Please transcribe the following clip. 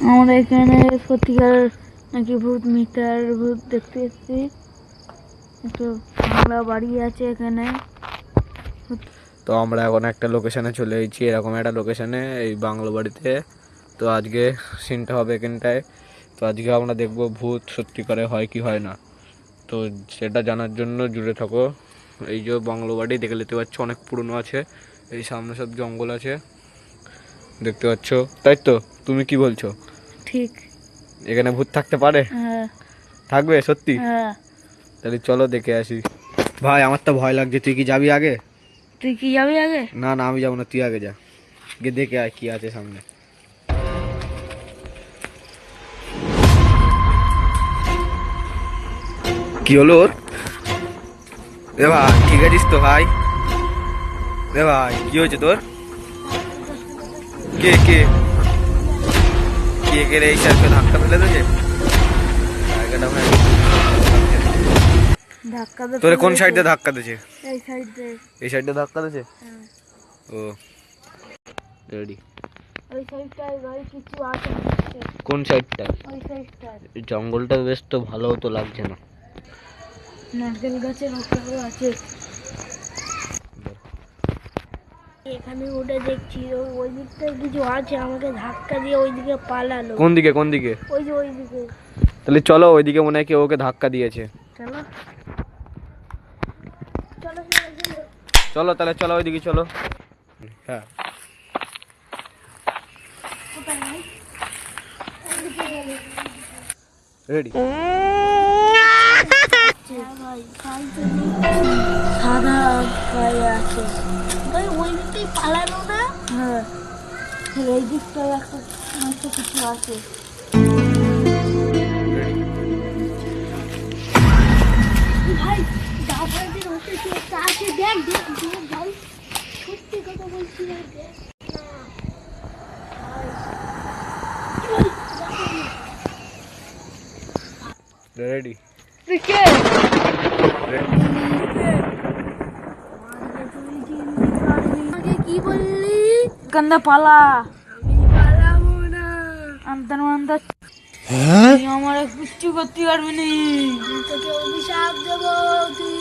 আমরা এখানে সত্যিকার নাকি ভূত, মিটার ভূত দেখতে এসেছি। একটু বাংলা বাড়ি আছে এখানে। তো আমরা এখন একটা লোকেশনে চলে এসেছি, এরকম একটা লোকেশনে এই বাংলো বাড়িতে। তো আজকে সিনটা হবে এখানটায়। তো আজকে আমরা দেখব ভূত সত্যিকারে হয় কি হয় না। তো সেটা জানার জন্য জুড়ে থাকো। এই যে বাংলো বাড়ি, দেখে নিতে পাচ্ছ অনেক পুরনো আছে। এই সামনে সব জঙ্গল আছে। দেখতে পাচ্ছ? তাই তো? তুমি কি বলছো? ঠিক। এখানে ভূত থাকতে পারে? হ্যাঁ। থাকবে সত্যি? হ্যাঁ। তাহলে চলো দেখে আসি। ভাই আমার তো ভয় লাগছে। তুই কি যাবি আগে? তুই কি যাবি আগে? না না আমি যাব না। তুই আগে যা। গিয়ে দেখে আয় কি আছে সামনে। কি হলো ওর? এ ভাই ঠিক আছিস তো ভাই? এ ভাই কি হয়েছে তোর? কে কে? কে কে রে এই সাইডে ধাক্কা ফেলে দিয়েছে জায়গাটা ভাই। ধাক্কা তোর কোন সাইডে ধাক্কা দিয়েছে? এই সাইড। এই সাইডে ধাক্কা দিয়েছে? হ্যাঁ। ও। রেডি ওই সাইডটায় ভাই কিছু আছে। কোন সাইডটা ওই জঙ্গলটা বেশ তো ভালো তো লাগছে না। নারকেল গাছের ওপরে আছে। এখানে উঠে দেখছি ও- ওই দিকটা কিছু আছে আমাকে ধাক্কা দিয়ে ওইদিকে পালালো। কোন দিকে কোন দিকে? ওই যে ওই দিকে তাহলে চলো ওইদিকে মনে হয় কেউ ওকে ধাক্কা দিয়েছে। চলো। চলো চলো, চলো চলো তাহলে চলো ওইদিকে চলো। হ্যাঁ। রেডি সাদা গায়ে আছে। ভাই ওই দিকটাই পালানো না? হ্যাঁ। এই দিকটায় একটা একটা কিছু আছে। ভাই ডাবাদের হতে একটা আছে? দেখ দেখ দেখ ভাই। সত্যি কথা বলছি ভাই দেখ রেডি কে? কি বললি? কান্দা পালা। আন্তর আন্তর তুই আমার কিচ্ছু করতে পারবি নি। তোকে অভিশাপ দেবো তুই